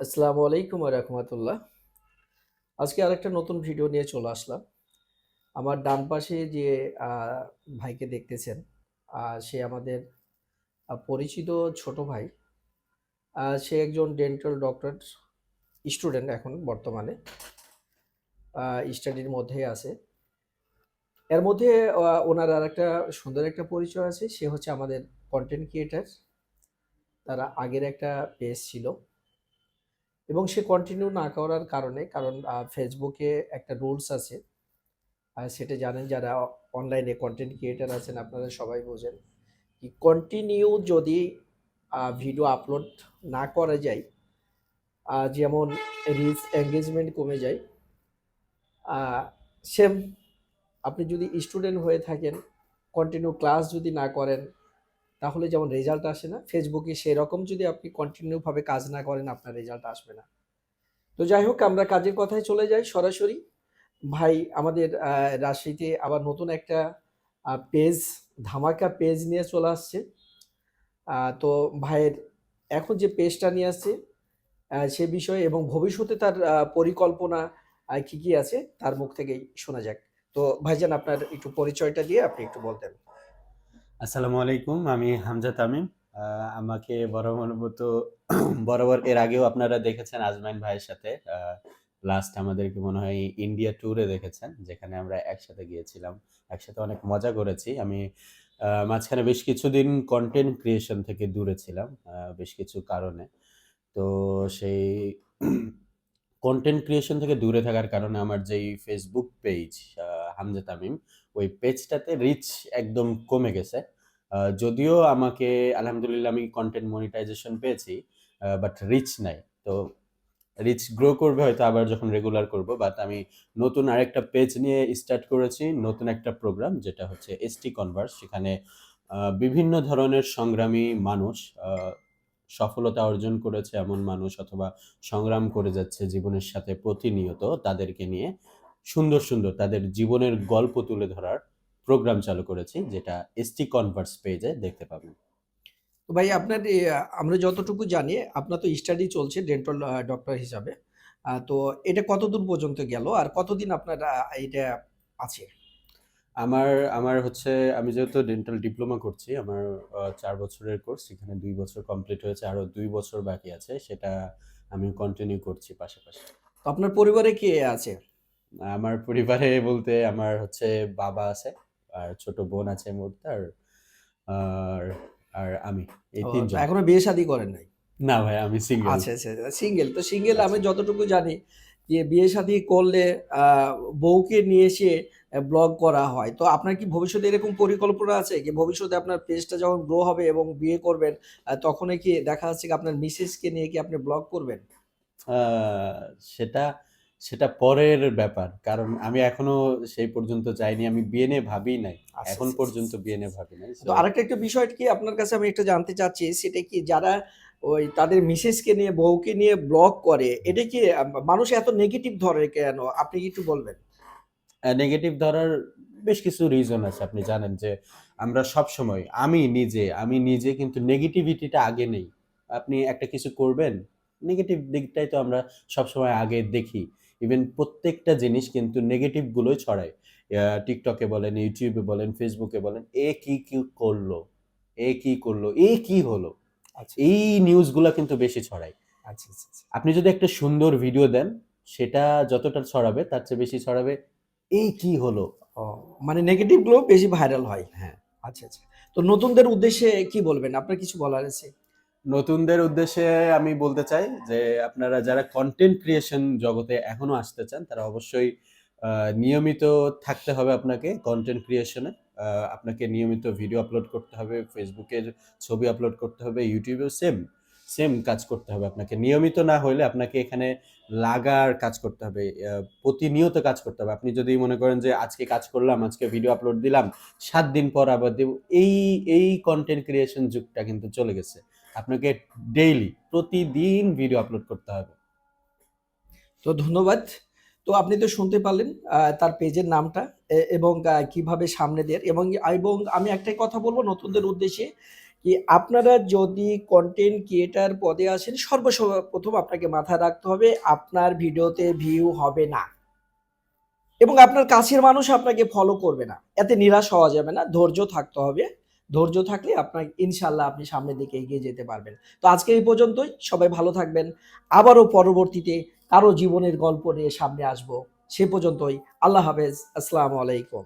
আসসালামু আলাইকুম রহমতুল্লাহ। আজকে আরেকটা নতুন ভিডিও নিয়ে চলে আসলাম। আমার ডান পাশে যে ভাইকে দেখতেছেন সে আমাদের পরিচিত ছোট ভাই। সে একজন ডেন্টাল ডক্টর স্টুডেন্ট এখন বর্তমানে। স্টাডির মধ্যেই আছে। এর মধ্যে ওনার আর একটা সুন্দর একটা পরিচয় আছে। সে হচ্ছে আমাদের কন্টেন্ট ক্রিয়েটার তারা আগের একটা পেজ ছিল। এবং সে কন্টিনিউ না করার কারণে, কারণ ফেসবুকে একটা রুলস আছে। সেটা জানেন যারা অনলাইনে কন্টেন্ট ক্রিয়েটার আছেন, আপনারা সবাই বোঝেন কি কন্টিনিউ যদি ভিডিও আপলোড না করা যায় যেমন রিচ এঙ্গেজমেন্ট কমে যায় সেম আপনি যদি স্টুডেন্ট হয়ে থাকেন কন্টিনিউ ক্লাস যদি না করেন তাহলে যেমন রেজাল্ট আসে না ফেসবুকে সেরকম যদি আপনি কন্টিনিউভাবে কাজ না করেন, আপনার রেজাল্ট আসবে না। তো যাই হোক, আমরা কাজের কথায় চলে যাই সরাসরি। ভাই, আমাদের রাজশাহীতে আবার নতুন একটা পেজ ধামাকা পেজ নিয়ে চলে আসছে। তো ভাইয়ের এখন যে পেজটা নিয়ে আসছে সে বিষয়ে এবং ভবিষ্যতে তার পরিকল্পনা কি কি আছে, তার মুখ থেকেই শোনা যাক। তো ভাইজান, আপনার একটু পরিচয়টা দিয়ে আপনি একটু বলতেন। আসসালামু আলাইকুম, আমি হামজা তামিম। আমাকে বরাবর মতো বরাবর এর আগেও আপনারা দেখেছেন আজমাইন ভাইয়ের সাথে। লাস্ট আমাদেরকে মনে হয় ইন্ডিয়া ট্যুরে দেখেছেন, যেখানে আমরা একসাথে গিয়েছিলাম, একসাথে অনেক মজা করেছি। আমি মাঝখানে বেশ কিছুদিন কন্টেন্ট ক্রিয়েশন থেকে দূরে ছিলাম বেশ কিছু কারণে। তো সেই কন্টেন্ট ক্রিয়েশন থেকে দূরে থাকার কারণে আমার যেই ফেসবুক পেজ হামজা তামিম, ওই পেজটাতে রিচ একদম কমে গেছে। যদিও আমাকে আলহামদুলিল্লাহ আমি কন্টেন্ট মনিটাইজেশন পেয়েছি বাট রিচ নাই। তো রিচ গ্রো করবে হয়তো আবার যখন রেগুলার করব বাট আমি নতুন আরেকটা পেজ নিয়ে স্টার্ট করেছি, নতুন একটা প্রোগ্রাম যেটা হচ্ছে এসটি কনভার্স সেখানে বিভিন্ন ধরনের সংগ্রামী মানুষ সফলতা অর্জন করেছে এমন মানুষ অথবা সংগ্রাম করে যাচ্ছে জীবনের সাথে প্রতিনিয়ত তাদেরকে নিয়ে। সুন্দর সুন্দর তাদের জীবনের গল্প তুলে ধরার প্রোগ্রাম চালু করেছি যেটা এসটি কনভার্স পেজে দেখতে পাবেন। তো ভাই আপনার আমরা যতটুকু জানি আপনার তো স্টাডি চলছে ডেন্টাল ডক্টর হিসাবে। তো এটা কতদূর পর্যন্ত গেল আর কতদিন আপনার এটা আছে? আমার আমার হচ্ছে আমি যেহেতু ডেন্টাল ডিপ্লোমা করছি আমার চার বছরের কোর্স এখানে দুই বছর কমপ্লিট হয়েছে আরও দুই বছর বাকি আছে সেটা আমি কন্টিনিউ করছি পাশাপাশি। তো আপনার পরিবারে কে আছে? আমার পরিবারে বলতে আমার হচ্ছে বাবা আছে আর ছোট বোন আছে মুহূর্তে আর আর আমি এই তিনজন। এখনও বিয়ে শাদী করেন নাই? না ভাই আমি সিঙ্গেল আচ্ছা আচ্ছা সিঙ্গেল তো সিঙ্গেল আমি আচ্ছা। যতটুকু জানি যে বিয়ে শাদী করলে বউকে নিয়ে এসে ব্লগ করা হয়। তো আপনার কি ভবিষ্যতে এরকম পরিকল্পনা আছে কি ভবিষ্যতে আপনার পেজটা যখন গ্রো হবে এবং বিয়ে করবেন আহ, তখন কি দেখা যাচ্ছে কি আপনার মিসেসকে নিয়ে কি আপনি ব্লগ করবেন? আহ, সেটা সেটা পরের ব্যাপার। কারণ আমি এখনও সেই পর্যন্ত যাইনি আমি বিয়ে নিয়ে ভাবি নাই। আচ্ছা, এখন আচ্ছা, পর্যন্ত আচ্ছা। বিয়ে নিয়ে ভাবি নাই তো আরেকটা একটা বিষয় কি আপনার কাছে আমি একটা জানতে চাচ্ছি সেটা কি যারা ওই তাদের মিসেসকে নিয়ে বউকে নিয়ে ব্লগ করে এটা কি মানুষ এত নেগেটিভ ধরে কেন? আপনি কি একটু বলবেন? নেগেটিভ ধরার বেশ কিছু রিজন আছে আপনি জানেন যে আমরা সব সময় আমি নিজে আমি নিজে কিন্তু নেগেটিভিটিটা আগে নেই। আপনি একটা কিছু করবেন নেগেটিভ দিকটাই তো আমরা সব সময় আগে দেখি। ইভেন প্রত্যেকটা জিনিস কিন্তু নেগেটিভগুলোই ছড়ায়। টিকটকে বলেন ইউটিউবে বলেন ফেসবুকে বলেন এ কি কি করল? এ কি করল? এ কি হলো? আচ্ছা। এই নিউজগুলো কিন্তু বেশি ছড়ায়। আচ্ছা আচ্ছা আচ্ছা। আপনি যদি একটা সুন্দর ভিডিও দেন সেটা যতটা ছড়াবে তার চেয়ে বেশি ছড়াবে এই কি হলো? মানে নেগেটিভগুলো বেশি ভাইরাল হয়। হ্যাঁ। আচ্ছা আচ্ছা। তো নতুনদের উদ্দেশ্যে কি বলবেন? আপনার কিছু বলার আছে? নতুনদের উদ্দেশ্যে আমি বলতে চাই যে আপনারা যারা কন্টেন্ট ক্রিয়েশন জগতে এখনও আসতে চান, তারা অবশ্যই নিয়মিত থাকতে হবে আপনাকে কন্টেন্ট ক্রিয়েশনে আপনাকে নিয়মিত ভিডিও আপলোড করতে হবে ফেসবুকের ছবি আপলোড করতে হবে ইউটিউবেও সেম সেম কাজ করতে হবে আপনাকে। নিয়মিত না হলে আপনাকে এখানে লাগার কাজ করতে হবে প্রতিনিয়ত কাজ করতে হবে। আপনি যদি মনে করেন যে আজকে কাজ করলাম, আজকে ভিডিও আপলোড দিলাম, সাত দিন পর আবার দেব, এই এই কন্টেন্ট ক্রিয়েশন যুগটা কিন্তু চলে গেছে। আপনাকে ডেইলি প্রতিদিন ভিডিও আপলোড করতে হবে। তো ধন্যবাদ। তো আপনি তো শুনতে পারলেন তার পেজের নামটা এবং কীভাবে সামনে দেয় এবং এবং আমি একটাই কথা বলব নতুনদের উদ্দেশ্যে কি আপনারা যদি কন্টেন্ট ক্রিয়েটার পদে আসেন, সর্বপ্রথম আপনাকে মাথায় রাখতে হবে, আপনার ভিডিওতে ভিউ হবে না। এবং আপনার কাছের মানুষ আপনাকে ফলো করবে না। এতে নিরাশ হওয়া যাবে না, ধৈর্য থাকতে হবে। ধৈর্য থাকলে আপনার ইনশাল্লাহ আপনি সামনের দিকে এগিয়ে যেতে পারবেন। তো আজকে এই পর্যন্তই, সবাই ভালো থাকবেন। আবারও পরবর্তীতে কারও জীবনের গল্প নিয়ে সামনে আসব। সে পর্যন্তই, আল্লাহ হাফেজ, আসসালামু আলাইকুম।